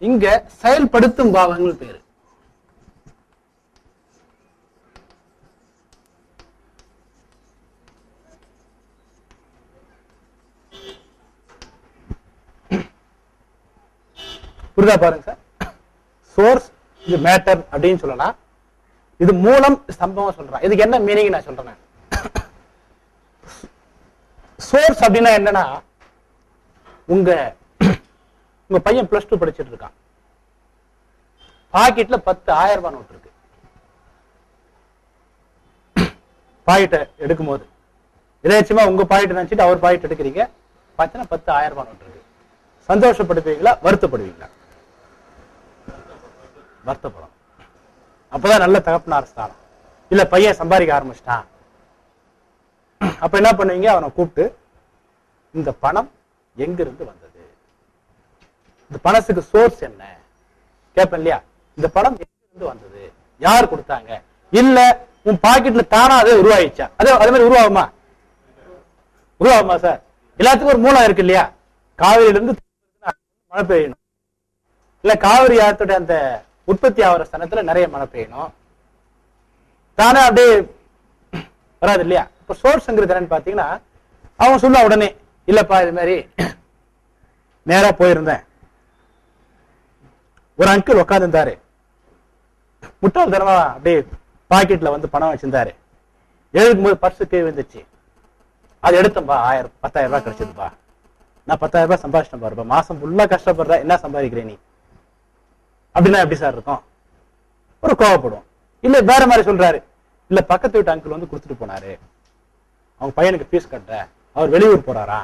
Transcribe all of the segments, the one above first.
இங்க செயல்படுத்தும் பாவங்கள் பேரு. புரிதா பாருங்க சார். சோர்ஸ் இது மேட்டர் அப்படின்னு சொல்லலாம். இது மூலம் சம்பவம் சொல்றேன். இதுக்கு என்ன மீனிங் நான் சொல்றேன் சோர்ஸ் அப்படின்னா என்னன்னா உங்க உங்க பையன் பிளஸ் டூ படிச்சிட்டு இருக்கான். பாக்கெட்ல பத்து ஆயிரம் ரூபாய் நோட்டு இருக்கு. பாக்கெட்டை எடுக்கும்போது. இதையச்சுமா உங்க பாக்கெட் நினைச்சிட்டு அவர் பாயிட் எடுக்கிறீங்க. பார்த்தீங்கன்னா பத்து ஆயிரம் ரூபாய் நோட்டு இருக்கு. சந்தோஷப்படுவீங்களா? வருத்தப்படுவீங்களா? வருத்தப்படும். அப்பதான் நல்ல தகப்பனார் ஸ்தானம். இல்ல பையன் சம்பாதிக்க ஆரம்பிச்சிட்டான். அப்ப என்ன பண்ணுவீங்க? அவனை கூப்பிட்டு இந்த பணம் எங்கிருந்து வந்தது? இந்த பணத்துக்கு சோர்ஸ் என்ன? கேட்பேன் இல்லையா? இந்த பணம் எங்கிருந்து வந்தது? யார் கொடுத்தாங்க? இல்ல உன் பாக்கெட்ல தானா அதே உருவாயிச்சா அதே அதே மாதிரி உருவாகுமா? உருவாகுமா சார் எல்லாத்துக்கும் ஒரு மூலம் இருக்கு இல்லையா? காவிரியில இருந்து மழை பெய்யணும். இல்ல காவிரி ஆத்தோட அந்த உற்பத்தி ஆகிற சனத்துல நிறைய மழை பெய்யணும். தானே அப்படியே வராது இல்லையா? இப்ப சோர்ஸ்ங்கிறது என்னன்னு பாத்தீங்கன்னா அவன் சொல்ல உடனே இல்லப்பா இது மாதிரி நேரா போயிருந்தேன். ஒரு அங்கிள் உட்காந்துருந்தாரு முட்டாள்தனமா அப்படியே பாக்கெட்ல வந்து பணம் வச்சிருந்தாரு. எழுதும் போது பர்ஸ் கீழே வந்துச்சு அது எடுத்தம்பா ஆயிரம் பத்தாயிரம் ரூபாய் கிடைச்சதுப்பா. நான் பத்தாயிரம் ரூபாய் சம்பாதிச்சிட்டேன் பாருப்பா. மாசம் ஃபுல்லா கஷ்டப்படுற என்ன சம்பாதிக்கிறேன் நீ? அப்படின்னா எப்படி சார் இருக்கும்? ஒரு கோவப்படும் இல்ல வேற மாதிரி சொல்றாரு. இல்ல பக்கத்து வீட்டு அங்கிள் வந்து கொடுத்துட்டு போனாரு. அவங்க பையனுக்கு ஃபீஸ் கட்ட. அவர் வெளியூர் போறாரா?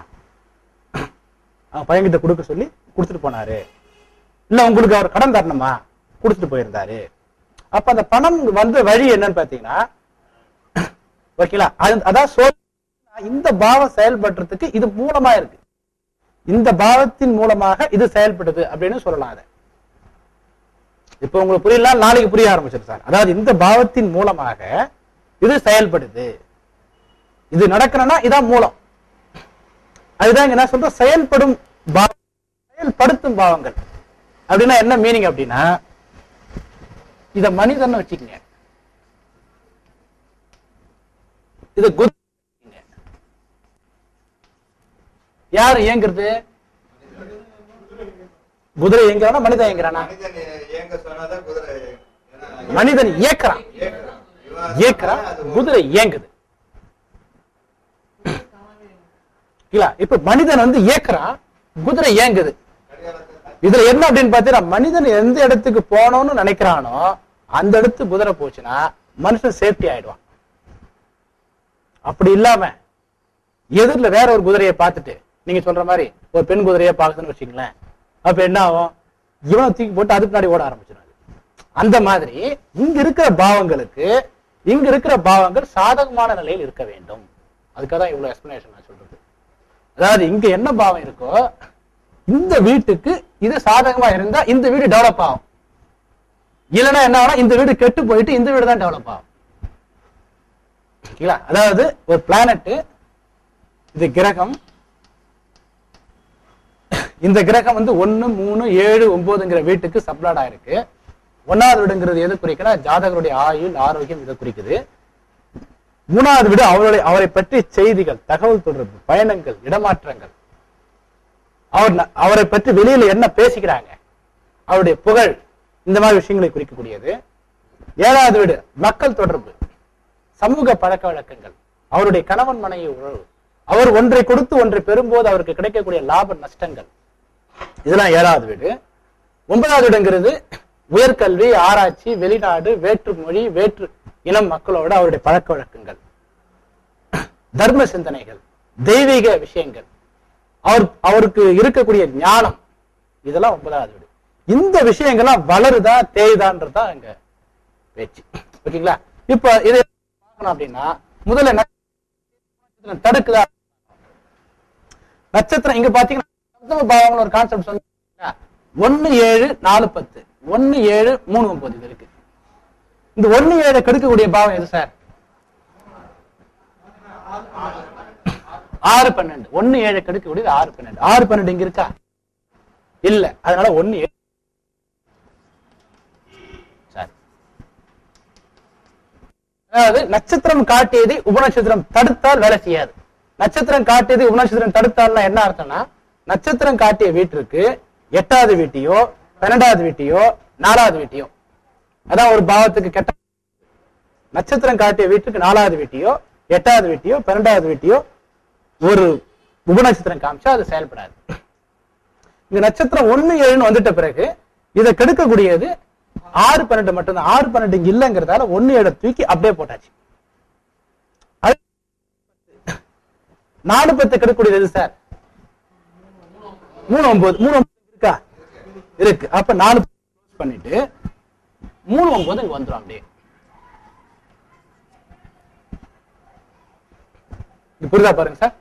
அவங்க பையன்கிட்ட கொடுக்க சொல்லி கொடுத்துட்டு போனாரு. இல்ல உங்களுக்கு அவர் கடன் தரணுமா? கொடுத்துட்டு போயிருந்தாரு. அப்ப அந்த பணம் வந்த வழி என்னன்னு பாத்தீங்கன்னா ஓகேங்களா அதான் இந்த பாவம் செயல்படுறதுக்கு இது மூலமா இருக்கு. இந்த பாவத்தின் மூலமாக இது செயல்படுது அப்படின்னு சொல்லலாம் அதை. இப்ப உங்களுக்கு புரியல நாளைக்கு புரிய ஆரம்பிச்சிரு சார். அதாவது இந்த பாவத்தின் மூலமாக இது செயல்படுது. இது நடக்கணும்னா இதான் மூலம். அதுதான் என்ன சொல்ற செயல்படும் பாவம் செயல்படுத்தும் பாவங்கள். அப்படின்னா என்ன மீனிங் அப்படின்னா இத மனிதன் வச்சுக்கங்க. இது குதிரை. யாரு இயங்குறது? குதிரை இயங்குறானா மனிதன் இயங்குறானா? மனிதன் இயக்குறான். இயக்குறான். குதிரை இயங்குது. இல்ல இப்ப மனிதன் வந்து இயக்குறான் குதிரை இயங்குது. இதுல என்ன அப்படின்னு பாத்தீங்கன்னா மனிதன் எந்த இடத்துக்கு போகணும்னு நினைக்கிறானோ அந்த இடத்து குதிரை போச்சுன்னா மனுஷன் சேஃப்டி ஆயிடுவான். அப்படி இல்லாம எதிரில் வேற ஒரு குதிரையை பார்த்துட்டு நீங்க சொல்ற மாதிரி ஒரு பெண் குதிரையை பார்க்கணும்னு வச்சுங்களேன் அப்ப என்ன ஆகும்? இவனை தூக்கி போட்டு அதுக்கு முன்னாடி ஓட ஆரம்பிச்சிடும் அந்த மாதிரி இங்க இருக்கிற பாவங்களுக்கு இங்க இருக்கிற பாவங்கள் சாதகமான நிலையில் இருக்க வேண்டும். அதுக்காக தான் இவ்வளவு எக்ஸ்பிளனேஷன் நான் சொல்றது. அதாவது இங்க என்ன பாவம் இருக்கோ இந்த வீட்டுக்கு இது சாதகமா இருந்தா இந்த வீடு டெவலப் ஆகும். இல்லைன்னா என்ன ஆகும்? இந்த வீடு கெட்டு போயிட்டு இந்த வீடு தான் டெவலப் ஆகும். அதாவது ஒரு பிளானட் இது கிரகம். இந்த கிரகம் வந்து ஒன்னு மூணு ஏழு ஒன்பதுங்கிற வீட்டுக்கு சப்ளாட் ஆயிருக்கு. ஒன்னாவது வீடுங்கிறது எது குறிக்குன்னா ஜாதகருடைய ஆயுள் ஆரோக்கியம் இதை குறிக்குது. மூணாவது வீடு அவருடைய அவரை பற்றி செய்திகள் தகவல் தொடர்பு பயணங்கள் இடமாற்றங்கள். அவர் அவரை பற்றி வெளியில என்ன பேசிக்கிறாங்க? அவருடைய புகழ் இந்த மாதிரி விஷயங்களை குறிக்கக்கூடியது. ஏழாவது வீடு மக்கள் தொடர்பு. சமூக பழக்க வழக்கங்கள். அவருடைய கணவன் மனைவி உறவு. அவர் ஒன்றை கொடுத்து ஒன்றை பெறும்போது அவருக்கு கிடைக்கக்கூடிய லாப நஷ்டங்கள். இதெல்லாம் ஏழாவது வீடு. ஒன்பதாவது வீடுங்கிறது உயர்கல்வி ஆராய்ச்சி வெளிநாடு வேற்று மொழி வேற்று இனம் மக்களோட அவருடைய பழக்க வழக்கங்கள். தர்ம சிந்தனைகள் தெய்வீக விஷயங்கள். அவர் அவருக்கு இருக்கக்கூடிய ஞானம் இதெல்லாம் ஒன்பதாவது வீடு. இந்த விஷயங்கள்லாம் வளருதா தேய்தான்றதா இங்க பேச்சு. ஓகேங்களா? இப்ப இதை அப்படின்னா முதல்ல தடுக்குதா? நட்சத்திரம் இங்க பாத்தீங்கன்னா பாவங்கள் ஒரு கான்செப்ட் சொன்னீங்க ஒன்னு ஏழு நாலு பத்து. ஒன்னு ஏழு மூணு ஒன்பது இது இருக்கு. இந்த ஒன்னு ஏழை கெடுக்கக்கூடிய பாவம் எது சார்? ஆறு பன்னெண்டு. ஒன்னு ஏழை கடுக்க கூடியது ஆறு பன்னெண்டு. ஆறு பன்னெண்டு இங்க இருக்கா? இல்ல. அதனால ஒன்னு ஏழு அதாவது நட்சத்திரம் காட்டியதை உபநட்சத்திரம் தடுத்தால் வேலை செய்யாது. நட்சத்திரம் காட்டியது உபநட்சத்திரம் தடுத்தால் என்ன அர்த்தம்னா நட்சத்திரம் காட்டிய வீட்டிற்கு எட்டாவது வீட்டையோ பன்னெண்டாவது வீட்டையோ நாலாவது வீட்டையோ அதான் ஒரு பாவத்துக்கு கெட்ட நட்சத்திரம் காட்டிய வீட்டுக்கு நாலாவது வீட்டையோ எட்டாவது வீட்டையோ பன்னெண்டாவது வீட்டையோ ஒரு உபநட்சத்திரம் காமிச்சா அது செயல்படாது. இந்த நட்சத்திரம் ஒண்ணு ஏழுன்னு வந்துட்ட பிறகு இதை கெடுக்கக்கூடியது ஆறு பன்னெண்டு மட்டும்தான். ஆறு பன்னெண்டு இங்க இல்லைங்கிறதால ஒன்னு ஏழை தூக்கி அப்படியே போட்டாச்சு. நாலு பத்து கெடுக்கக்கூடியது எது சார்? மூணு ஒன்பது. மூணு ஒன்பது இருக்கா? இருக்கு. அப்ப நாலு பண்ணிட்டு மூணு ஒன்பது இங்க வந்துரும் அப்படியே. புரிதா பாருங்க சார்?